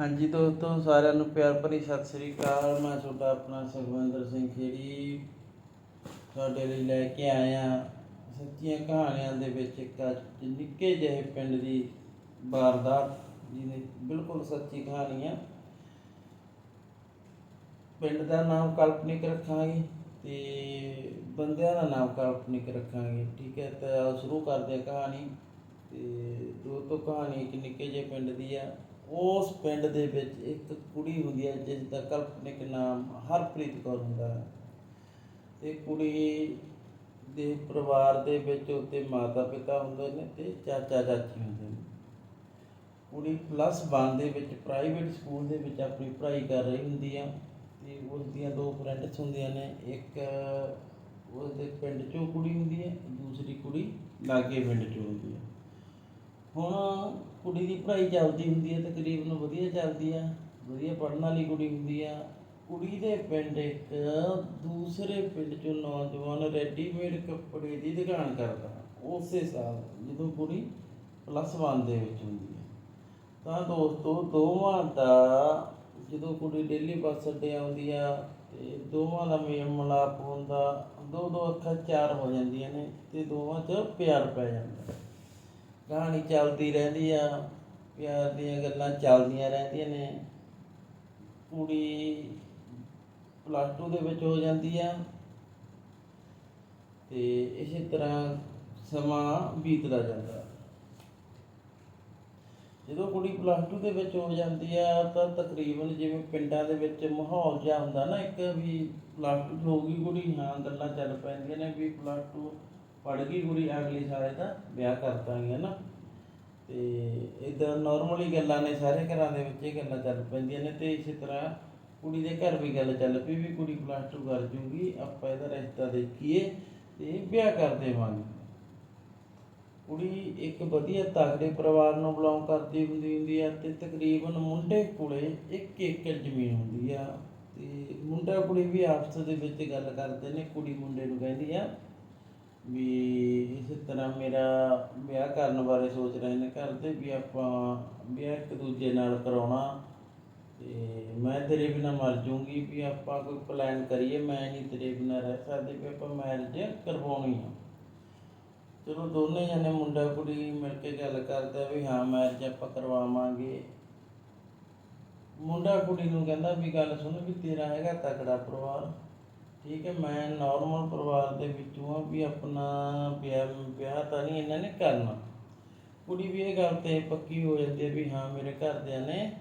ਹਾਂਜੀ ਦੋਸਤੋ, ਸਾਰਿਆਂ ਨੂੰ ਪਿਆਰ ਭਰੀ ਸਤਿ ਸ੍ਰੀ ਅਕਾਲ। ਮੈਂ ਤੁਹਾਡਾ ਆਪਣਾ ਸੁਖਵਿੰਦਰ ਸਿੰਘ ਖੇੜੀ ਤੁਹਾਡੇ ਲਈ ਲੈ ਕੇ ਆਇਆ ਸੱਚੀਆਂ ਕਹਾਣੀਆਂ ਦੇ ਵਿੱਚ ਇੱਕ ਅੱਜ ਨਿੱਕੇ ਜਿਹੇ ਪਿੰਡ ਦੀ ਵਾਰਦਾਤ, ਜਿਹਨੇ ਬਿਲਕੁਲ ਸੱਚੀ ਕਹਾਣੀ ਆ। ਪਿੰਡ ਦਾ ਨਾਮ ਕਾਲਪਨਿਕ ਰੱਖਾਂਗੇ ਤੇ ਬੰਦਿਆਂ ਦਾ ਨਾਮ ਕਾਲਪਨਿਕ ਰੱਖਾਂਗੇ, ਠੀਕ ਹੈ? ਤਾਂ ਸ਼ੁਰੂ ਕਰਦੇ ਹਾਂ ਕਹਾਣੀ। ਤੇ ਤੋਂ ਕਹਾਣੀ ਇੱਕ ਨਿੱਕੇ ਜਿਹੇ ਪਿੰਡ ਦੀ ਆ। ਉਸ ਪਿੰਡ ਦੇ ਵਿੱਚ ਇੱਕ ਕੁੜੀ ਹੁੰਦੀ ਹੈ, ਜਿਸ ਦਾ ਕਾਲਪਨਿਕ ਨਾਮ ਹਰਪ੍ਰੀਤ ਕੌਰ ਹੁੰਦਾ ਹੈ। ਤੇ ਕੁੜੀ ਦੇ ਪਰਿਵਾਰ ਦੇ ਵਿੱਚ ਉਹਦੇ ਮਾਤਾ ਪਿਤਾ ਹੁੰਦੇ ਨੇ ਤੇ ਚਾਚਾ ਚਾਚੀ ਹੁੰਦੇ ਨੇ। ਕੁੜੀ ਪਲੱਸ 1 ਦੇ ਵਿੱਚ ਪ੍ਰਾਈਵੇਟ ਸਕੂਲ ਦੇ ਵਿੱਚ ਆਪਣੀ ਪੜ੍ਹਾਈ ਕਰ ਰਹੀ ਹੁੰਦੀ ਆ ਤੇ ਉਸ ਦੀਆਂ ਦੋ ਫਰੈਂਡਸ ਹੁੰਦੀਆਂ ਨੇ, ਇੱਕ ਉਸ ਦੇ ਪਿੰਡ ਚੋਂ ਕੁੜੀ ਹੁੰਦੀ ਹੈ, ਦੂਸਰੀ ਕੁੜੀ ਲਾਗੇ ਪਿੰਡ ਚੋਂ ਹੁੰਦੀ ਹੈ। ਹੁਣ ਕੁੜੀ ਦੀ ਪੜ੍ਹਾਈ ਚੱਲਦੀ ਹੁੰਦੀ ਹੈ ਤਕਰੀਬਨ ਵਧੀਆ ਚੱਲਦੀ ਆ, ਵਧੀਆ ਪੜ੍ਹਨ ਵਾਲੀ ਕੁੜੀ ਹੁੰਦੀ ਆ। ਕੁੜੀ ਦੇ ਪਿੰਡ ਇੱਕ, ਦੂਸਰੇ ਪਿੰਡ ਚੋਂ ਨੌਜਵਾਨ ਰੈਡੀਮੇਡ ਕੱਪੜੇ ਦੀ ਦੁਕਾਨ ਕਰਦਾ। ਉਸੇ ਸਾਲ ਜਦੋਂ ਕੁੜੀ ਪਲੱਸ 1 ਦੇ ਵਿੱਚ ਹੁੰਦੀ ਹੈ ਤਾਂ ਦੋਸਤੋ, ਦੋਵਾਂ ਦਾ ਜਦੋਂ ਕੁੜੀ ਡੇਲੀ ਬੱਸ ਅੱਡੇ ਆਉਂਦੀ ਆ ਤੇ ਦੋਵਾਂ ਦਾ ਮੇਲ ਮਿਲਾਪ ਹੁੰਦਾ ਦੋ ਦੋ ਅੱਖਾਂ ਚਾਰ ਹੋ ਜਾਂਦੀਆਂ ਨੇ ਤੇ ਦੋਵਾਂ 'ਚ ਪਿਆਰ ਪੈ ਜਾਂਦਾ। ਕਹਾਣੀ ਚੱਲਦੀ ਰਹਿੰਦੀ ਆ, ਪਿਆਰ ਦੀਆਂ ਗੱਲਾਂ ਚੱਲਦੀਆਂ ਰਹਿੰਦੀਆਂ ਨੇ। ਕੁੜੀ ਪਲੱਸ 2 ਦੇ ਵਿੱਚ ਹੋ ਜਾਂਦੀ ਆ। ਤੇ ਇਸੇ ਤਰ੍ਹਾਂ ਸਮਾਂ ਬੀਤਦਾ ਜਾਂਦਾ। ਜਦੋਂ ਕੁੜੀ ਪਲੱਸ 2 ਦੇ ਵਿੱਚ ਹੋ ਜਾਂਦੀ ਆ, ਤਾਂ ਤਕਰੀਬਨ ਜਿਵੇਂ ਪਿੰਡਾਂ ਦੇ ਵਿੱਚ ਮਾਹੌਲ ਜਿਹਾ ਹੁੰਦਾ ਨਾ ਇੱਕ ਵੀ ਪਲੱਸ 2 ਹੋ ਗਈ ਕੁੜੀ, ਹਾਂ ਗੱਲਾਂ ਚੱਲ ਪੈਂਦੀਆਂ ਨੇ ਵੀ ਪਲੱਸ 2 ਪੜ੍ਹ ਗਈ ਕੁੜੀ ਅਗਲੀ ਸਾਲ ਦਾ ਵਿਆਹ ਕਰ ਹੈ ਨਾ ਤੇ ਇਦਾਂ ਨਾਰਮਲੀ ਗੱਲਾਂ ਨੇ ਸਾਰੇ ਘਰਾਂ ਦੇ ਵਿੱਚ ਇਹ ਗੱਲਾਂ ਚੱਲ ਪੈਂਦੀਆਂ ਨੇ ਤੇ ਇਸੇ ਤਰ੍ਹਾਂ ਕੁੜੀ ਦੇ ਘਰ ਵੀ ਗੱਲ ਚੱਲ ਪਈ ਵੀ ਕੁੜੀ ਪਲੱਸ 2 ਕਰ ਜੂਗੀ, ਆਪਾਂ ਇਹਦਾ ਰਿਸ਼ਤਾ ਦੇਖੀਏ ਤੇ ਵਿਆਹ ਕਰ ਦੇਵਾਂਗੇ। ਕੁੜੀ ਇੱਕ ਵਧੀਆ ਤਗੜੇ ਪਰਿਵਾਰ ਨੂੰ ਬਿਲੋਂਗ ਕਰਦੀ ਹੁੰਦੀ ਹੁੰਦੀ ਆ ਤੇ ਤਕਰੀਬਨ ਮੁੰਡੇ ਕੋਲੇ ਇੱਕ ਏਕੜ ਜ਼ਮੀਨ ਹੁੰਦੀ ਆ। ਤੇ ਮੁੰਡਾ ਕੁੜੀ ਵੀ ਆਪਸ ਦੇ ਵਿੱਚ ਗੱਲ ਕਰਦੇ ਨੇ, ਕੁੜੀ ਮੁੰਡੇ ਨੂੰ ਕਹਿੰਦੀ ਆ ਵੀ ਇਸ ਤਰ੍ਹਾਂ ਮੇਰਾ ਵਿਆਹ ਕਰਨ ਬਾਰੇ ਸੋਚ ਰਹੇ ਨੇ ਘਰ ਦੇ ਵੀ ਆਪਾਂ ਵਿਆਹ ਇੱਕ ਦੂਜੇ ਨਾਲ ਕਰਾਉਣਾ। ਤੇ ਮੈਂ ਤੇਰੇ ਬਿਨਾ ਮਰ ਜੂੰਗੀ ਵੀ ਆਪਾਂ ਕੋਈ ਪਲਾਨ ਕਰੀਏ, ਮੈਂ ਨਹੀਂ ਤੇਰੇ ਬਿਨਾ ਰਹਿ ਸਕਦੇ ਵੀ ਆਪਾਂ ਮੈਰਿਜ ਕਰਵਾਉਣੀ ਆ। ਚਲੋ ਦੋਨੇ ਜਣੇ ਮੁੰਡਾ ਕੁੜੀ ਮਿਲ ਕੇ ਗੱਲ ਕਰਦਾ ਵੀ ਹਾਂ ਮੈਰਿਜ ਆਪਾਂ ਕਰਵਾਵਾਂਗੇ। ਮੁੰਡਾ ਕੁੜੀ ਨੂੰ ਕਹਿੰਦਾ ਵੀ ਗੱਲ ਸੁਣ ਵੀ ਤੇਰਾ ਹੈਗਾ ਤਕੜਾ ਪਰਿਵਾਰ। ਠੀਕ ਹੈ, ਮੈਂ ਨਾਰਮਲ ਪਰਿਵਾਰ ਦੇ ਵਿੱਚੋਂ ਹਾਂ ਵੀ ਆਪਣਾ ਵਿਆਹ ਵਿਆਹ ਤਾਂ ਨਹੀਂ ਇਹਨਾਂ ਨੇ ਕਰਨਾ। ਕੁੜੀ ਵੀ ਇਹ ਗੱਲ ਤੇ ਪੱਕੀ ਹੋ ਜਾਂਦੀ ਹੈ ਵੀ ਹਾਂ, ਮੇਰੇ ਘਰਦਿਆਂ ਨੇ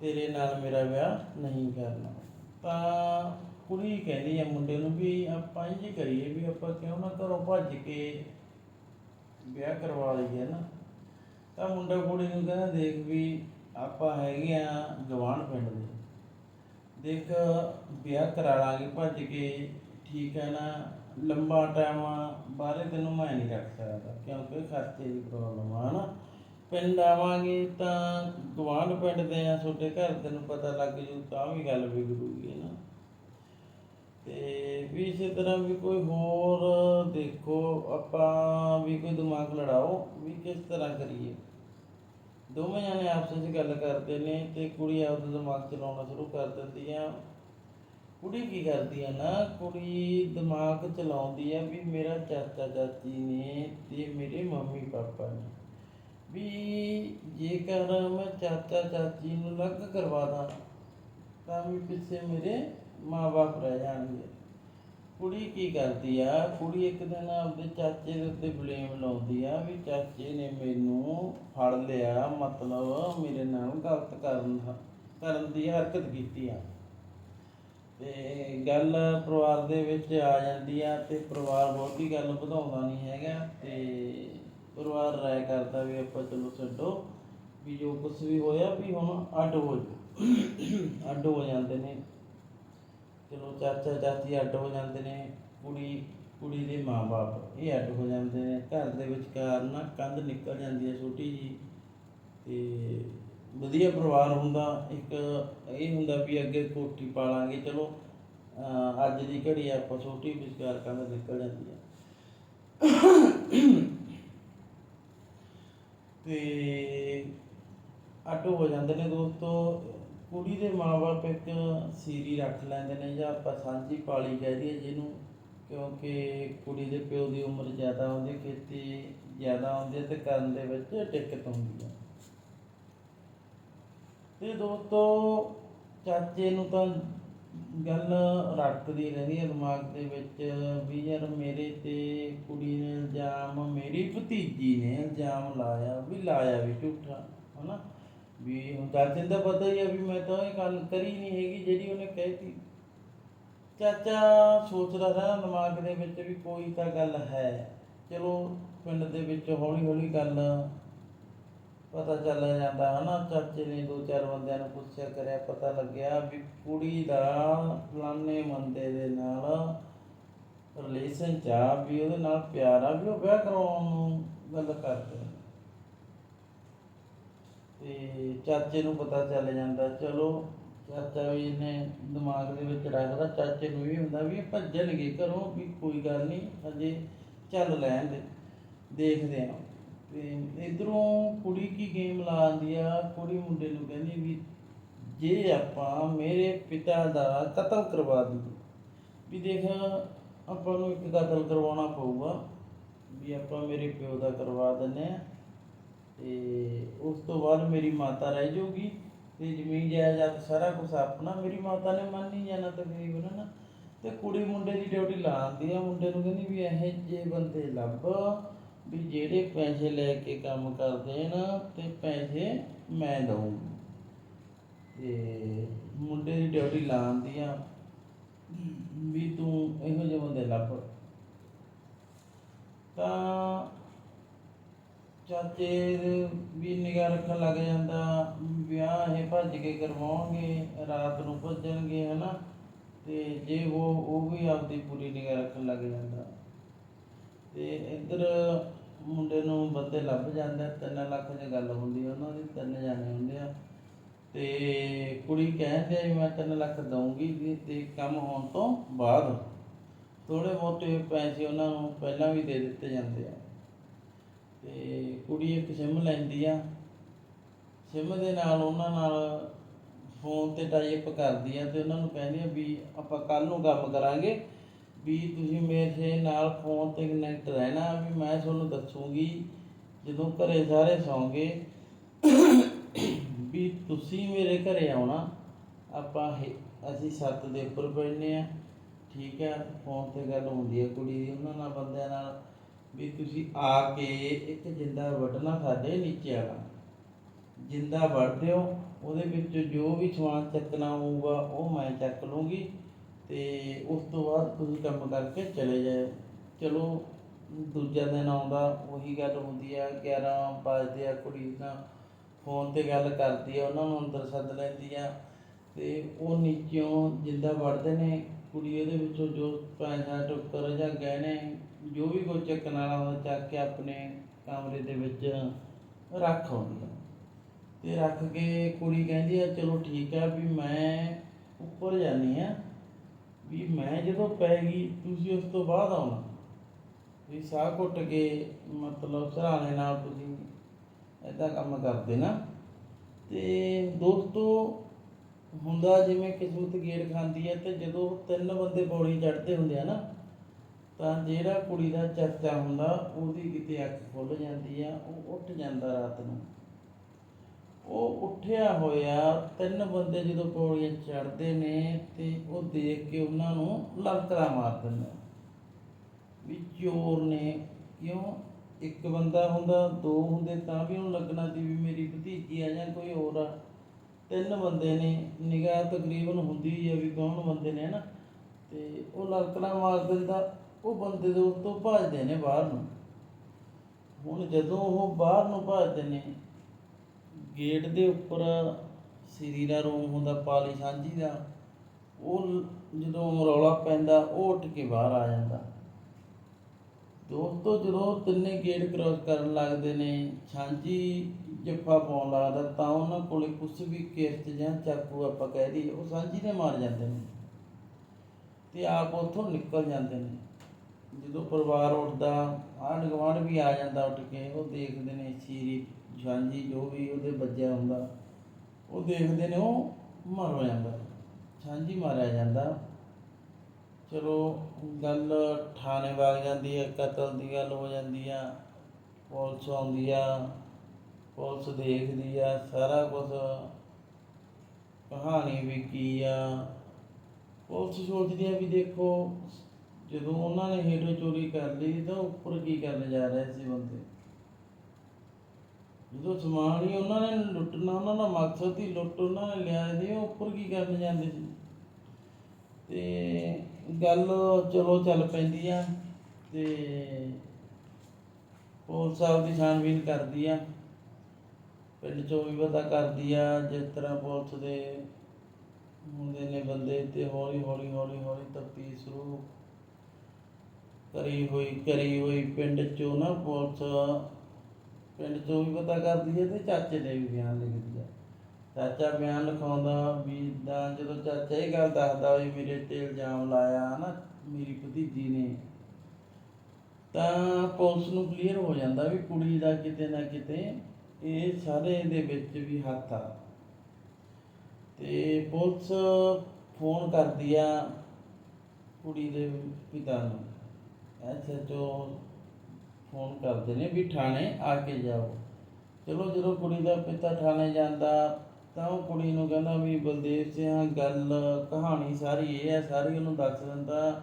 ਤੇਰੇ ਨਾਲ ਮੇਰਾ ਵਿਆਹ ਨਹੀਂ ਕਰਨਾ। ਤਾਂ ਕੁੜੀ ਕਹਿੰਦੀ ਹੈ ਮੁੰਡੇ ਨੂੰ ਵੀ ਆਪਾਂ ਇੰਝ ਕਰੀਏ ਵੀ ਆਪਾਂ ਕਿਉਂ ਨਾ ਘਰੋਂ ਭੱਜ ਕੇ ਵਿਆਹ ਕਰਵਾ ਲਈਏ ਨਾ। ਤਾਂ ਮੁੰਡਾ ਕੁੜੀ ਨੂੰ ਕਹਿੰਦਾ, ਦੇਖ ਵੀ ਆਪਾਂ ਹੈਗੇ ਆ ਜਵਾਨ ਪਿੰਡ ਦੇ। ਦੇਖ, ਵਿਆਹ ਕਰਾ ਲਾਂਗੇ, ਭੱਜ ਕੇ, ਠੀਕ ਹੈ ਨਾ? ਲੰਬਾ ਟਾਈਮ ਬਾਹਰੇ ਤੈਨੂੰ ਮੈਂ ਨਹੀਂ ਰੱਖ ਸਕਦਾ, ਕਿਉਂਕਿ ਖਰਚੇ ਦੀ ਪ੍ਰੋਬਲਮ ਆ ਨਾ ਪਿੰਡ ਆਵਾਂਗੇ ਤਾਂ ਗਵਾਂਢ ਪਿੰਡ ਦੇ ਆ, ਤੁਹਾਡੇ ਘਰ ਤੈਨੂੰ ਪਤਾ ਲੱਗ ਜੂ, ਤਾਂ ਵੀ ਗੱਲ ਵਿਗੜੂਗੀ ਨਾ ਤੇ ਵੀ ਇਸੇ ਤਰ੍ਹਾਂ ਵੀ ਕੋਈ ਹੋਰ ਦੇਖੋ, ਆਪਾਂ ਵੀ ਕੋਈ ਦਿਮਾਗ ਲੜਾਓ, ਵੀ ਕਿਸ ਤਰ੍ਹਾਂ ਕਰੀਏ? ਦੋਵੇਂ ਜਣੇ ਆਪਸ ਵਿੱਚ ਗੱਲ ਕਰਦੇ ਨੇ ਤੇ ਕੁੜੀ ਆਪਦਾ ਦਿਮਾਗ ਚਲਾਉਣਾ ਸ਼ੁਰੂ ਕਰ ਦਿੰਦੀ ਆ। ਕੁੜੀ ਕੀ ਕਰਦੀ ਆ ਨਾ, ਕੁੜੀ ਦਿਮਾਗ ਚਲਾਉਂਦੀ ਆ ਵੀ ਮੇਰਾ ਚਾਚਾ ਚਾਚੀ ਨੇ ਤੇ ਮੇਰੇ ਮੰਮੀ ਪਾਪਾ ਨੇ। ਵੀ ਜੇਕਰ ਮੈਂ ਚਾਚਾ ਚਾਚੀ ਨੂੰ ਅਲੱਗ ਕਰਵਾ ਦਾਂ, ਤਾਂ ਵੀ ਪਿੱਛੇ ਮੇਰੇ ਮਾਂ-ਬਾਪ ਰਹਿ ਜਾਣਗੇ। ਕੁੜੀ ਕੀ ਕਰਦੀ ਆ? ਕੁੜੀ ਇੱਕ ਦਿਨ ਆਪਦੇ ਚਾਚੇ ਦੇ ਉੱਤੇ ਬਲੇਮ ਲਾਉਂਦੀ ਆ ਵੀ ਚਾਚੇ ਨੇ ਮੈਨੂੰ ਫੜ ਲਿਆ, ਮਤਲਬ ਮੇਰੇ ਨਾਲ ਗਲਤ ਕਰਨ ਦਾ, ਕਰਨ ਦੀ ਹਰਕਤ ਕੀਤੀ ਆ। ਤੇ ਗੱਲ ਪਰਿਵਾਰ ਦੇ ਵਿੱਚ ਆ ਜਾਂਦੀ ਆ ਤੇ ਪਰਿਵਾਰ ਬਹੁਤੀ ਗੱਲ ਵਧਾਉਂਦਾ ਨਹੀਂ ਹੈਗਾ ਤੇ ਪਰਿਵਾਰ ਰਾਏ ਕਰਦਾ ਵੀ ਆਪਾਂ ਚਲੋ ਛੱਡੋ, ਵੀ ਜੋ ਕੁਝ ਵੀ ਹੋਇਆ ਵੀ ਹੁਣ ਅੱਡ ਹੋ ਜਾਓ, ਅੱਡ ਹੋ ਜਾਂਦੇ ਨੇ। ਚਲੋ ਚਾਚਾ ਚਾਚੀ ਅੱਡ ਹੋ ਜਾਂਦੇ ਨੇ, ਕੁੜੀ ਕੁੜੀ ਦੇ ਮਾਪੇ ਇਹ ਅੱਡ ਹੋ ਜਾਂਦੇ ਨੇ। ਘਰ ਦੇ ਵਿਚਕਾਰ ਨਾ ਕੰਧ ਨਿਕਲ ਜਾਂਦੀ ਹੈ ਛੋਟੀ ਜੀ ਤੇ ਵਧੀਆ ਪਰਿਵਾਰ ਹੁੰਦਾ। ਇੱਕ ਇਹ ਹੁੰਦਾ ਵੀ ਅੱਗੇ ਕੋਠੀ ਪਾਲਾਂਗੇ, ਚਲੋ ਅੱਜ ਦੀ ਘੜੀ ਆਪਾਂ ਛੋਟੀ ਵਿਚਕਾਰ ਕੰਧ ਨਿਕਲ ਜਾਂਦੀ ਹੈ। ਤੇ ਅੱਡ ਹੋ ਜਾਂਦੇ ਨੇ ਦੋਸਤੋ। ਕੁੜੀ ਦੇ ਮਾਪੇ ਇੱਕ ਸੀਰੀ ਰੱਖ ਲੈਂਦੇ ਨੇ ਜਾਂ ਆਪਾਂ ਸਾਂਝੀ ਪਾਲੀ ਕਹਿ ਦਈਏ ਜਿਹਨੂੰ, ਕਿਉਂਕਿ ਕੁੜੀ ਦੇ ਪਿਓ ਦੀ ਉਮਰ ਜ਼ਿਆਦਾ ਹੁੰਦੀ, ਖੇਤੀ ਜ਼ਿਆਦਾ ਹੁੰਦੀ ਹੈ ਤੇ ਕਰਨ ਦੇ ਵਿੱਚ ਦਿੱਕਤ ਹੁੰਦੀ ਹੈ। ਤੇ ਦੋਸਤੋ, ਚਾਚੇ ਨੂੰ ਤਾਂ ਗੱਲ ਰੱਖਦੀ ਰਹਿੰਦੀ ਹੈ ਦਿਮਾਗ ਦੇ ਵਿੱਚ ਵੀ ਯਾਰ ਮੇਰੇ ਤੇ ਕੁੜੀ ਨੇ ਇਲਜ਼ਾਮ, ਮੇਰੀ ਭਤੀਜੀ ਨੇ ਇਲਜ਼ਾਮ ਲਾਇਆ, ਵੀ ਲਾਇਆ ਵੀ ਝੂਠਾ, ਹਨਾ? ਵੀ ਹੁਣ ਚਾਚੇ ਨੂੰ ਪਤਾ ਹੀ ਆ ਵੀ ਮੈਂ ਤਾਂ ਇਹ ਗੱਲ ਕਰੀ ਨਹੀਂ ਹੈਗੀ ਜਿਹੜੀ ਉਹਨੇ ਕਹਿਤੀ ਚਾਚਾ ਸੋਚਦਾ ਰਹਿਣਾ ਦਿਮਾਗ ਦੇ ਵਿੱਚ ਵੀ ਕੋਈ ਤਾਂ ਗੱਲ ਹੈ। ਚਲੋ ਪਿੰਡ ਦੇ ਵਿੱਚ ਹੌਲੀ ਹੌਲੀ ਗੱਲ ਪਤਾ ਚੱਲ ਜਾਂਦਾ ਹਨਾ। ਚਾਚੇ ਨੇ ਦੋ ਚਾਰ ਬੰਦਿਆਂ ਨੂੰ ਪੁੱਛਿਆ, ਕਰਿਆ, ਪਤਾ ਲੱਗਿਆ ਵੀ ਕੁੜੀ ਦਾ ਫਲਾਣੇ ਬੰਦੇ ਦੇ ਨਾਲ ਰਿਲੇਸ਼ਨ ਚ ਆ, ਵੀ ਉਹਦੇ ਨਾਲ ਪਿਆਰ ਆ, ਵੀ ਉਹ ਵਿਆਹ ਕਰਾਉਣ ਨੂੰ ਗੱਲ ਕਰਦੇ। ਤੇ ਚਾਚੇ ਨੂੰ ਪਤਾ ਚੱਲ ਜਾਂਦਾ, ਚਲੋ ਚਾਚਾ ਵੀ ਇਹਨੇ ਦਿਮਾਗ ਦੇ ਵਿੱਚ ਰੱਖਦਾ, ਚਾਚੇ ਨੂੰ ਵੀ ਹੁੰਦਾ ਵੀ ਇਹ ਭੱਜਣਗੇ ਘਰੋਂ ਵੀ ਕੋਈ ਗੱਲ ਨਹੀਂ ਅਜੇ ਚੱਲ ਲੈਣ ਦੇ, ਦੇਖਦੇ ਆ ਤੇ ਇਧਰੋਂ ਕੁੜੀ ਕੀ ਗੇਮ ਲਾਉਂਦੀ ਆ, ਕੁੜੀ ਮੁੰਡੇ ਨੂੰ ਕਹਿੰਦੀ ਵੀ ਜੇ ਆਪਾਂ ਮੇਰੇ ਪਿਤਾ ਦਾ ਕਤਲ ਕਰਵਾ ਦਈਏ, ਵੀ ਦੇਖ ਆਪਾਂ ਨੂੰ ਇੱਕ ਕਤਲ ਕਰਵਾਉਣਾ ਪਊਗਾ, ਵੀ ਆਪਾਂ ਮੇਰੇ ਪਿਓ ਦਾ ਕਰਵਾ ਦਿੰਨੇ ਆ ਤੇ ਉਸ ਤੋਂ ਬਾਅਦ ਮੇਰੀ ਮਾਤਾ ਰਹਿ ਜਾਊਗੀ ਤੇ ਜ਼ਮੀਨ ਜਾਇਦਾਦ ਸਾਰਾ ਕੁਝ ਆਪਣਾ ਮੇਰੀ ਮਾਤਾ ਨੇ ਮੰਨ ਨਹੀਂ ਜਾਣਾ ਤਕਰੀਬਨ ਨਾ ਤੇ ਕੁੜੀ ਮੁੰਡੇ ਦੀ ਡਿਊਟੀ ਲਾਉਂਦੀ ਆ, ਮੁੰਡੇ ਨੂੰ ਕਹਿੰਦੀ ਵੀ ਇਹ ਜੇ ਬੰਦੇ ਲੱਭ ਵੀ ਜਿਹੜੇ ਪੈਸੇ ਲੈ ਕੇ ਕੰਮ ਕਰਦੇ ਨਾ ਤੇ ਪੈਸੇ ਮੈਂ ਦਊਂਗੀ ਤੇ ਮੁੰਡੇ ਦੀ ਡਿਊਟੀ ਲਾਉਂਦੀ ਆ ਵੀ ਤੂੰ ਇਹੋ ਜਿਹੇ ਬੰਦੇ ਲੱਭ। ਤਾਂ ਚਾਚੇ ਦੇ ਵੀ ਨਿਗਾਹ ਰੱਖਣ ਲੱਗ ਜਾਂਦਾ, ਵਿਆਹ ਇਹ ਭੱਜ ਕੇ ਕਰਵਾਉਣਗੇ, ਰਾਤ ਨੂੰ ਭੱਜਣਗੇ, ਹਨਾ? ਤੇ ਜੇ ਉਹ ਉਹ ਵੀ ਆਪਦੀ ਪੂਰੀ ਨਿਗਾਹ ਰੱਖਣ ਲੱਗ ਜਾਂਦਾ। ਤੇ ਇੱਧਰ ਮੁੰਡੇ ਨੂੰ ਬੰਦੇ ਲੱਭ ਜਾਂਦੇ 3 ਲੱਖ ਦੀ ਗੱਲ ਹੁੰਦੀ ਆ ਉਹਨਾਂ ਦੀ, ਤਿੰਨ ਜਾਣੇ ਹੁੰਦੇ ਆ। ਤੇ ਕੁੜੀ ਕਹਿੰਦੇ ਆ ਵੀ ਮੈਂ 3 ਲੱਖ ਦਊਂਗੀ ਵੀ ਤੇ ਕੰਮ ਹੋਣ ਤੋਂ ਬਾਅਦ ਥੋੜੇ ਬਹੁਤੇ ਪੈਸੇ ਉਹਨਾਂ ਨੂੰ ਪਹਿਲਾਂ ਵੀ ਦੇ ਦਿੱਤੇ ਜਾਂਦੇ ਆ। ਤੇ ਕੁੜੀ ਇੱਕ ਸਿਮ ਲੈਂਦੀ ਆ। ਸਿਮ ਦੇ ਨਾਲ ਉਹਨਾਂ ਨਾਲ ਫੋਨ ਤੇ ਟਾਈਪ ਕਰਦੀ ਆ ਤੇ ਉਹਨਾਂ ਨੂੰ ਕਹਿੰਦੀ ਆ ਵੀ ਆਪਾਂ ਕੱਲ ਨੂੰ ਕੰਮ ਕਰਾਂਗੇ ਵੀ ਤੁਸੀਂ ਮੇਰੇ ਨਾਲ ਫੋਨ ਤੇ ਕਨੈਕਟ ਰਹਿਣਾ ਵੀ ਮੈਂ ਤੁਹਾਨੂੰ ਦੱਸੂਗੀ ਜਦੋਂ ਘਰੇ ਸਾਰੇ ਸੌਂਗੇ ਵੀ ਤੁਸੀਂ ਮੇਰੇ ਘਰੇ ਆਉਣਾ। ਆਪਾਂ ਅਸੀਂ ਛੱਤ ਦੇ ਉੱਪਰ ਬੈਠਨੇ ਆ। ਠੀਕ ਹੈ ਫੋਨ ਤੇ ਗੱਲ ਹੁੰਦੀ ਹੈ ਕੁੜੀ ਦੀ, ਉਹਨਾਂ ਨਾਲ, ਬੰਦਿਆਂ ਨਾਲ। ਵੀ ਤੁਸੀਂ ਆ ਕੇ ਇੱਕ ਜਿੰਦਾ ਵੱਢਣਾ ਸਾਡੇ ਨੀਚੇ ਵਾਲਾ ਜਿੰਦਾ ਵੜਦੇ ਹੋ, ਉਹਦੇ ਵਿੱਚ ਜੋ ਵੀ ਸਮਾਨ ਚੱਕਣਾ ਹੋਊਗਾ, ਉਹ ਮੈਂ ਚੱਕ ਲੂੰਗੀ ਤੇ ਉਸ ਤੋਂ ਬਾਅਦ ਤੁਸੀਂ ਕੰਮ ਕਰਕੇ ਚਲੇ ਜਾਓ ਚਲੋ, ਦੂਜਾ ਦਿਨ ਆਉਂਦਾ, ਉਹੀ ਗੱਲ ਹੁੰਦੀ ਆ 11 ਵਜੇ ਆ, ਕੁੜੀ ਨਾਲ ਫੋਨ ਤੇ ਗੱਲ ਕਰਦੀ ਆ, ਉਹਨਾਂ ਨੂੰ ਅੰਦਰ ਸੱਦ ਲੈਂਦੀ ਆ ਤੇ ਉਹ ਨੀਚੋਂ ਜਿੰਦਾ ਵੜਦੇ ਨੇ, ਕੁੜੀ ਉਹਦੇ ਵਿੱਚੋਂ ਜੋ ਪੈਸਾ ਟੁੱਕਰ ਜਾਂ ਗਹਿਣੇ ਜੋ ਵੀ ਕੋਈ ਚੱਕਣ ਵਾਲਾ ਹੁੰਦਾ ਚੱਕ ਕੇ ਆਪਣੇ ਕਮਰੇ ਦੇ ਵਿੱਚ ਰੱਖ ਆਉਂਦੀ ਆ। ਤੇ ਰੱਖ ਕੇ ਕੁੜੀ ਕਹਿੰਦੀ ਆ, ਚਲੋ ਠੀਕ ਆ ਵੀ ਮੈਂ ਉੱਪਰ ਜਾਨੀ ਆ। ਵੀ ਮੈਂ ਜਦੋਂ ਪੈ ਗਈ, ਤੁਸੀਂ ਉਸ ਤੋਂ ਬਾਅਦ ਆਉਣਾ। ਵੀ ਸਾਹ ਘੁੱਟ ਕੇ ਮਤਲਬ ਸਰਾਣੇ ਨਾਲ ਤੁਸੀਂ ਏਦਾਂ ਕੰਮ ਕਰਦੇ ਨਾ। ਤੇ ਦੋਸਤੋ ਹੁੰਦਾ ਜਿਵੇਂ ਕਿਸਮਤ ਗੇੜ ਖਾਂਦੀ ਹੈ ਤੇ ਜਦੋਂ ਤਿੰਨ ਬੰਦੇ ਪੌੜੀ ਚੜ੍ਹਦੇ ਹੁੰਦੇ ਆ ਨਾ ਤਾਂ ਜਿਹੜਾ ਕੁੜੀ ਦਾ ਚਾਚਾ ਹੁੰਦਾ, ਉਹਦੀ ਕਿਤੇ ਅੱਖ ਖੁੱਲ ਜਾਂਦੀ ਆ, ਉਹ ਉੱਠ ਜਾਂਦਾ ਰਾਤ ਨੂੰ। ਉਹ ਉੱਠਿਆ ਹੋਇਆ, ਤਿੰਨ ਬੰਦੇ ਜਦੋਂ ਪੌੜੀਆਂ ਚੜ੍ਹਦੇ ਨੇ ਤੇ ਉਹ ਦੇਖ ਕੇ ਉਹਨਾਂ ਨੂੰ ਲਲਕਰਾ ਮਾਰ ਦਿੰਦਾ ਵੀ ਚੋਰ ਨੇ, ਕਿਉਂ? ਇੱਕ ਬੰਦਾ ਹੁੰਦਾ, ਦੋ ਹੁੰਦੇ ਤਾਂ ਵੀ ਉਹਨੂੰ ਲੱਗਣਾ ਸੀ ਵੀ ਮੇਰੀ ਭਤੀਜੀ ਆ ਜਾਂ ਕੋਈ ਹੋਰ ਆ। ਤਿੰਨ ਬੰਦੇ ਨੇ, ਨਿਗਾਹ ਤਕਰੀਬਨ ਹੁੰਦੀ ਹੀ ਆ ਵੀ ਕੌਣ ਬੰਦੇ ਨੇ ਨਾ ਤੇ ਉਹ ਲਲਕਰਾ ਮਾਰ ਦਿੰਦਾ। ਉਹ ਬੰਦੇ ਦੇ ਉੱਤੋਂ ਭੱਜਦੇ ਨੇ ਬਾਹਰ ਨੂੰ। ਹੁਣ ਜਦੋਂ ਉਹ ਬਾਹਰ ਨੂੰ ਭੱਜਦੇ ਨੇ ਗੇਟ ਦੇ ਉੱਪਰ ਸਿਰੀ ਦਾ ਰੂਮ ਹੁੰਦਾ ਪਾਲੀ ਸਾਂਝੀ ਦਾ, ਉਹ ਜਦੋਂ ਰੌਲਾ ਪੈਂਦਾ, ਉਹ ਉੱਠ ਕੇ ਬਾਹਰ ਆ ਜਾਂਦਾ। ਦੋਸਤੋ, ਜਦੋਂ ਤਿੰਨੇ ਗੇਟ ਕ੍ਰਾਸ ਕਰਨ ਲੱਗਦੇ ਨੇ, ਸਾਂਝੀ ਜੱਫਾ ਪਾਉਣ ਲੱਗਦਾ, ਤਾਂ ਉਹਨਾਂ ਕੋਲੇ ਕੁਛ ਵੀ ਕਿਰਚ ਜਾਂ ਚਾਕੂ ਆਪਾਂ ਕਹਿ ਦਈਏ, ਉਹ ਸਾਂਝੀ ਨੇ ਮਾਰ ਜਾਂਦੇ ਨੇ। ਤੇ ਆਪ ਉੱਥੋਂ ਨਿਕਲ ਜਾਂਦੇ ਨੇ। ਜਦੋਂ ਪਰਿਵਾਰ ਉੱਠਦਾ, ਆਂਢ ਗੁਆਂਢ ਵੀ ਆ ਜਾਂਦਾ ਉੱਠ ਕੇ, ਉਹ ਦੇਖਦੇ ਨੇ ਸੀਰੀ, ਸਾਂਝੀ ਜੋ ਵੀ ਉਹਦੇ ਵੱਜਿਆ ਹੁੰਦਾ, ਉਹ ਦੇਖਦੇ ਨੇ, ਉਹ ਮਰ ਜਾਂਦਾ ਛਾਂਜੀ ਮਾਰਿਆ ਜਾਂਦਾ। ਚਲੋ, ਗੱਲ ਥਾਣੇ ਵਗ ਜਾਂਦੀ ਹੈ ਕਤਲ ਦੀ ਗੱਲ ਹੋ ਜਾਂਦੀ ਆ, ਪੁਲਿਸ ਆਉਂਦੀ ਆ, ਪੁਲਿਸ ਦੇਖਦੀ ਆ, ਸਾਰਾ ਕੁਝ ਕਹਾਣੀ ਵੀ ਕੀ ਆ। ਪੁਲਿਸ ਸੋਚਦੀ ਆ ਵੀ ਦੇਖੋ ਜਦੋਂ ਉਹਨਾਂ ਨੇ ਹੀਰੋ ਚੋਰੀ ਕਰ ਲਈ ਤਾਂ ਉੱਪਰ ਕੀ ਕਰਨ ਜਾ ਰਹੇ ਸੀ ਬੰਦੇ? ਜਦੋਂ ਸਮਾਨ ਹੀ ਉਹਨਾਂ ਨੇ ਲੁੱਟਣਾ, ਉਹਨਾਂ ਦਾ ਮਕਸਦ ਹੀ ਲੁੱਟ ਉਹਨਾਂ ਨੇ ਲਿਆ ਸੀ, ਉਹ ਉੱਪਰ ਕੀ ਕਰਨ ਜਾਂਦੇ ਸੀ? ਤੇ ਗੱਲ ਚਲੋ ਚੱਲ ਪੈਂਦੀ ਆ ਤੇ ਪੁਲਿਸ ਸਾਹਿਬ ਦੀ ਛਾਣਬੀਨ ਕਰਦੀ ਆ। ਪਿੰਡ ਚੋਂ ਵੀ ਪਤਾ ਕਰਦੀ ਆ, ਜਿਸ ਤਰ੍ਹਾਂ ਪੁਲਿਸ ਦੇ ਹੁੰਦੇ ਨੇ ਬੰਦੇ ਤੇ ਹੌਲੀ ਹੌਲੀ ਹੌਲੀ ਹੌਲੀ ਤਫਤੀਸ਼ ਸ਼ੁਰੂ ਕਰੀ ਹੋਈ ਕਰੀ ਹੋਈ ਪਿੰਡ ਚੋਂ ਨਾ ਪੁਲਿਸ, ਪਿੰਡ ਚੋਂ ਵੀ ਪਤਾ ਕਰਦੀ ਹੈ ਤੇ ਚਾਚੇ ਦੇ ਵੀ ਬਿਆਨ ਲਿਖਦੀ ਆ ਚਾਚਾ ਬਿਆਨ ਲਿਖਾਉਂਦਾ ਵੀ ਤਾਂ ਜਦੋਂ ਚਾਚਾ ਇਹ ਗੱਲ ਦੱਸਦਾ ਵੀ ਮੇਰੇ ਤੇ ਇਲਜ਼ਾਮ ਲਾਇਆ ਨਾ, ਮੇਰੀ ਭਤੀਜੀ ਨੇ, ਤਾਂ ਪੁਲਿਸ ਨੂੰ ਕਲੀਅਰ ਹੋ ਜਾਂਦਾ ਵੀ ਕੁੜੀ ਦਾ ਕਿਤੇ ਨਾ ਕਿਤੇ ਇਹ ਸਾਰੇ ਦੇ ਵਿੱਚ ਵੀ ਹੱਥ ਆ। ਤੇ ਪੁਲਿਸ ਫੋਨ ਕਰਦੀ ਆ ਕੁੜੀ ਦੇ ਪਿਤਾ ਨੂੰ। ਐਸਐਚਓ ਫੋਨ ਕਰਦੇ ਨੇ ਵੀ ਥਾਣੇ ਆ ਕੇ ਜਾਓ। ਚਲੋ ਜਦੋਂ ਕੁੜੀ ਦਾ ਪਿਤਾ ਥਾਣੇ ਜਾਂਦਾ, ਤਾਂ ਉਹ ਕੁੜੀ ਨੂੰ ਕਹਿੰਦਾ ਵੀ ਬਲਦੇਵ ਸਿੰਘ ਗੱਲ, ਕਹਾਣੀ ਸਾਰੀ ਇਹ ਹੈ, ਸਾਰੀ ਉਹਨੂੰ ਦੱਸ ਦਿੰਦਾ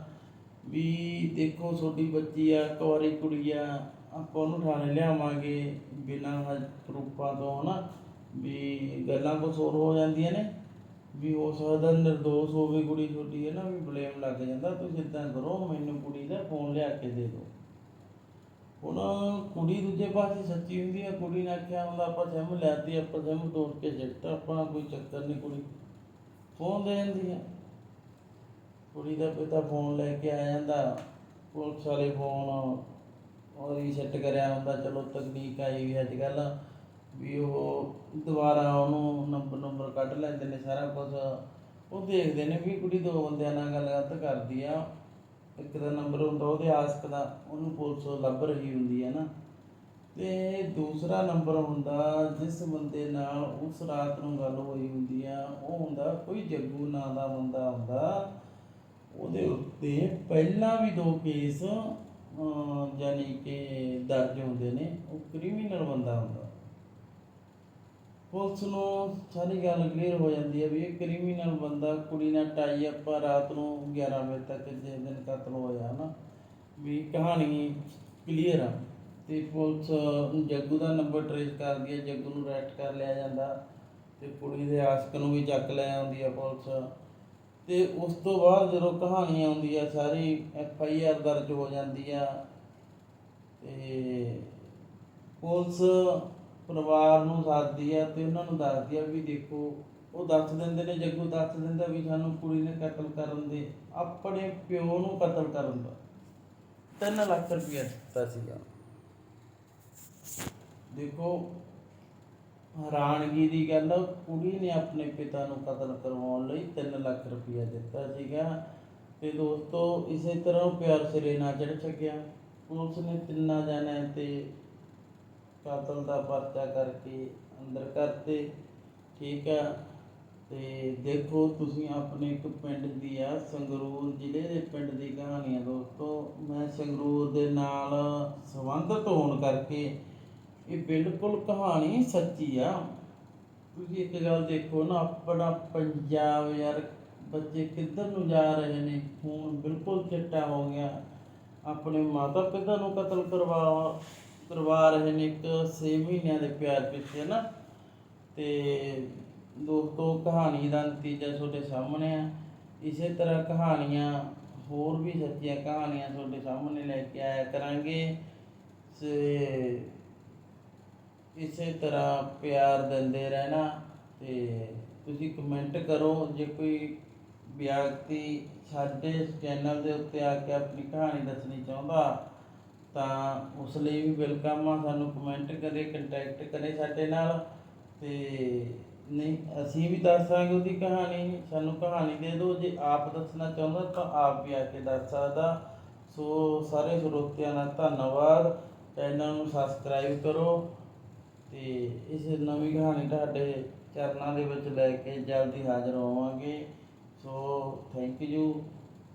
ਵੀ ਦੇਖੋ ਤੁਹਾਡੀ ਬੱਚੀ ਆ ਕੁਆਰੀ ਕੁੜੀ ਆ, ਆਪਾਂ ਉਹਨੂੰ ਥਾਣੇ ਲਿਆਵਾਂਗੇ ਬਿਨਾਂ ਪ੍ਰੂਫਾਂ ਤੋਂ ਹਨਾ, ਵੀ ਗੱਲਾਂ ਕੁਛ ਹੋਰ ਹੋ ਜਾਂਦੀਆਂ ਨੇ। ਵੀ ਹੋ ਸਕਦਾ ਨਿਰਦੋਸ਼ ਹੋਵੇ ਕੁੜੀ ਛੋਟੀ ਹੈ ਨਾ ਵੀ ਬਲੇਮ ਲੱਗ ਜਾਂਦਾ, ਤੁਸੀਂ ਇਦਾਂ ਕਰੋ, ਮੈਨੂੰ ਕੁੜੀ ਦਾ ਫੋਨ ਲਿਆ ਕੇ ਦੇ ਦਿਓ। ਹੁਣ ਕੁੜੀ ਦੂਜੇ ਪਾਸੇ ਸੱਚੀ ਹੁੰਦੀ ਆ, ਕੁੜੀ ਨੇ ਆਖਿਆ ਹੁੰਦਾ, ਆਪਾਂ ਸਿਮ ਲੈਤੀ ਆਪਾਂ ਸਿਮ ਤੋੜ ਕੇ ਸਿੱਟਤਾ ਆਪਾਂ ਕੋਈ ਚੱਕਰ ਨਹੀਂ ਕੁੜੀ। ਫੋਨ ਦੇ ਜਾਂਦੀ ਆ। ਕੁੜੀ ਦਾ ਪਿਤਾ ਫੋਨ ਲੈ ਕੇ ਆ ਜਾਂਦਾ, ਪੁਲਿਸ ਵਾਲੇ ਫੋਨ ਉਹ ਰੀਸੈਟ ਕਰਿਆ ਹੁੰਦਾ, ਚਲੋ ਤਕਨੀਕ ਆਈ ਵੀ ਅੱਜ ਕੱਲ ਵੀ ਉਹ ਦੁਬਾਰਾ ਉਹਨੂੰ ਨੰਬਰ ਕੱਢ ਲੈਂਦੇ ਨੇ ਸਾਰਾ ਕੁਝ ਉਹ ਦੇਖਦੇ ਨੇ ਵੀ ਕੁੜੀ ਦੋ ਬੰਦਿਆਂ ਨਾਲ ਗੱਲਬਾਤ ਕਰਦੀ ਆ। ਇੱਕ ਦਾ ਨੰਬਰ ਹੁੰਦਾ ਉਹਦੇ ਆਸਕ ਦਾ, ਉਹਨੂੰ ਪੁਲਿਸ ਲੱਭ ਰਹੀ ਹੁੰਦੀ ਹੈ ਨਾ। ਤੇ ਦੂਸਰਾ ਨੰਬਰ ਹੁੰਦਾ ਜਿਸ ਬੰਦੇ ਨਾਲ ਉਸ ਰਾਤ ਨੂੰ ਗੱਲ ਹੋਈ ਹੁੰਦੀ ਆ, ਉਹ ਹੁੰਦਾ ਕੋਈ ਜੱਗੂ ਨਾਂ ਦਾ ਬੰਦਾ ਹੁੰਦਾ। ਉਹਦੇ ਉੱਤੇ ਪਹਿਲਾਂ ਵੀ ਦੋ ਕੇਸ ਯਾਨੀ ਕਿ ਦਰਜ ਹੁੰਦੇ ਨੇ, ਉਹ ਕ੍ਰਿਮੀਨਲ ਬੰਦਾ ਹੁੰਦਾ। ਪੁਲਿਸ ਨੂੰ ਸਾਰੀ ਗੱਲ ਕਲੀਅਰ ਹੋ ਜਾਂਦੀ ਹੈ ਵੀ ਇਹ ਕ੍ਰਿਮੀਨਲ ਬੰਦਾ ਕੁੜੀ ਨਾਲ ਟਾਈ ਆਪਾਂ ਰਾਤ ਨੂੰ 11 ਵਜੇ ਤੱਕ ਜਿਸ ਦਿਨ ਕਤਲ ਹੋਇਆ ਨਾ ਵੀ ਕਹਾਣੀ ਕਲੀਅਰ ਆ। ਤੇ ਪੁਲਿਸ ਜੱਗੂ ਦਾ ਨੰਬਰ ਟ੍ਰੇਸ ਕਰਦੀ ਹੈ, ਜੱਗੂ ਨੂੰ ਅਰੈਸਟ ਕਰ ਲਿਆ ਜਾਂਦਾ ਤੇ ਕੁੜੀ ਦੇ ਆਸ਼ਕ ਨੂੰ ਵੀ ਚੱਕ ਲੈ ਆਉਂਦੀ ਆ ਪੁਲਿਸ। ਤੇ ਉਸ ਤੋਂ ਬਾਅਦ ਜਦੋਂ ਕਹਾਣੀ ਆਉਂਦੀ ਆ, ਸਾਰੀ ਐਫ ਆਈ ਆਰ ਦਰਜ ਹੋ ਜਾਂਦੀ ਆ। ਤੇ ਪੁਲਿਸ ਪਰਿਵਾਰ ਨੂੰ ਸੱਦਦੀ ਆ ਤੇ ਉਹਨਾਂ ਨੂੰ ਦੱਸਦੀ ਆ ਵੀ ਦੇਖੋ ਉਹ ਦੱਸ ਦਿੰਦੇ ਨੇ ਜੱਗੂ ਦੱਸ ਦਿੰਦਾ ਵੀ ਸਾਨੂੰ ਕੁੜੀ ਨੇ ਕਤਲ ਕਰਨ ਦੇ ਆਪਣੇ ਪਿਓ ਨੂੰ ਕਤਲ ਕਰਨ ਦਾ। 3 ਲੱਖ ਰੁਪਇਆ ਦਿੱਤਾ ਸੀਗਾ ਦੇਖੋ ਹੈਰਾਨਗੀ ਦੀ ਗੱਲ ਕੁੜੀ ਨੇ ਆਪਣੇ ਪਿਤਾ ਨੂੰ ਕਤਲ ਕਰਵਾਉਣ ਲਈ 3 ਲੱਖ ਰੁਪਇਆ ਦਿੱਤਾ ਸੀਗਾ। ਤੇ ਦੋਸਤੋ ਇਸੇ ਤਰ੍ਹਾਂ ਪਿਆਰ ਸਿਰੇ ਨਾ ਚੜ ਸਕਿਆ ਪੁਲਿਸ ਨੇ ਤਿੰਨਾਂ ਜਣਿਆਂ ਤੇ ਕਤਲ ਦਾ ਪਰਚਾ ਕਰਕੇ ਅੰਦਰ ਕਰਤੇ ਠੀਕ ਆ। ਤੇ ਦੇਖੋ ਤੁਸੀਂ ਆਪਣੇ ਇੱਕ ਪਿੰਡ ਦੀ ਆ, ਸੰਗਰੂਰ ਜ਼ਿਲ੍ਹੇ ਦੇ ਪਿੰਡ ਦੀ ਕਹਾਣੀ ਆ ਦੋਸਤੋ। ਮੈਂ ਸੰਗਰੂਰ ਦੇ ਨਾਲ ਸੰਬੰਧਿਤ ਹੋਣ ਕਰਕੇ ਇਹ ਬਿਲਕੁਲ ਕਹਾਣੀ ਸੱਚੀ ਆ। ਤੁਸੀਂ ਇੱਕ ਗੱਲ ਦੇਖੋ ਨਾ, ਆਪਣਾ ਪੰਜਾਬ ਯਾਰ, ਬੱਚੇ ਕਿੱਧਰ ਨੂੰ ਜਾ ਰਹੇ ਨੇ? ਖੂਨ ਬਿਲਕੁਲ ਚਿੱਟਾ ਹੋ ਗਿਆ। ਆਪਣੇ ਮਾਤਾ ਪਿਤਾ ਨੂੰ ਕਤਲ ਕਰਵਾ ਕਰਵਾ ਰਹੇ ਨੇ ਇੱਕ 6 ਮਹੀਨਿਆਂ ਦੇ ਪਿਆਰ ਪਿੱਛੇ ਨਾ। ਤੇ ਦੋਸਤੋ ਕਹਾਣੀ ਦਾ ਨਤੀਜਾ ਤੁਹਾਡੇ ਸਾਹਮਣੇ ਆ। ਇਸੇ ਤਰ੍ਹਾਂ ਕਹਾਣੀਆਂ, ਹੋਰ ਵੀ ਸੱਚੀਆਂ ਕਹਾਣੀਆਂ ਤੁਹਾਡੇ ਸਾਹਮਣੇ ਲੈ ਕੇ ਆਇਆ ਕਰਾਂਗੇ। ਤੇ ਇਸੇ ਤਰ੍ਹਾਂ ਪਿਆਰ ਦਿੰਦੇ ਰਹਿਣਾ ਤੇ ਤੁਸੀਂ ਕਮੈਂਟ ਕਰੋ। ਜੇ ਕੋਈ ਵਿਅਕਤੀ ਸਾਡੇ ਚੈਨਲ ਦੇ ਉੱਤੇ ਆ ਕੇ ਆਪਣੀ ਕਹਾਣੀ ਦੱਸਣੀ ਚਾਹੁੰਦਾ ਤਾਂ ਉਸ ਲਈ ਵੀ ਵੈਲਕਮ ਆ, ਸਾਨੂੰ ਕਮੈਂਟ ਕਰੇ ਕੰਟੈਕਟ ਕਰੇ ਸਾਡੇ ਨਾਲ। ਤੇ ਨਹੀਂ, ਅਸੀਂ ਵੀ ਦੱਸਾਂਗੇ ਉਹਦੀ ਕਹਾਣੀ। ਸਾਨੂੰ ਕਹਾਣੀ ਦੇ ਦਿਓ, ਜੇ ਆਪ ਦੱਸਣਾ ਚਾਹੁੰਦਾ ਤਾਂ ਆਪ ਵੀ ਆ ਕੇ ਦੱਸ ਸਕਦਾ। ਸੋ ਸਾਰੇ ਸਰੋਤਿਆਂ ਦਾ ਧੰਨਵਾਦ। ਚੈਨਲ ਨੂੰ ਸਬਸਕ੍ਰਾਈਬ ਕਰੋ ਤੇ ਇਸ ਨਵੀਂ ਕਹਾਣੀ ਤੁਹਾਡੇ ਚਰਨਾਂ ਦੇ ਵਿੱਚ ਲੈ ਕੇ ਜਲਦੀ ਹਾਜ਼ਰ ਹੋਵਾਂਗੇ। So thank you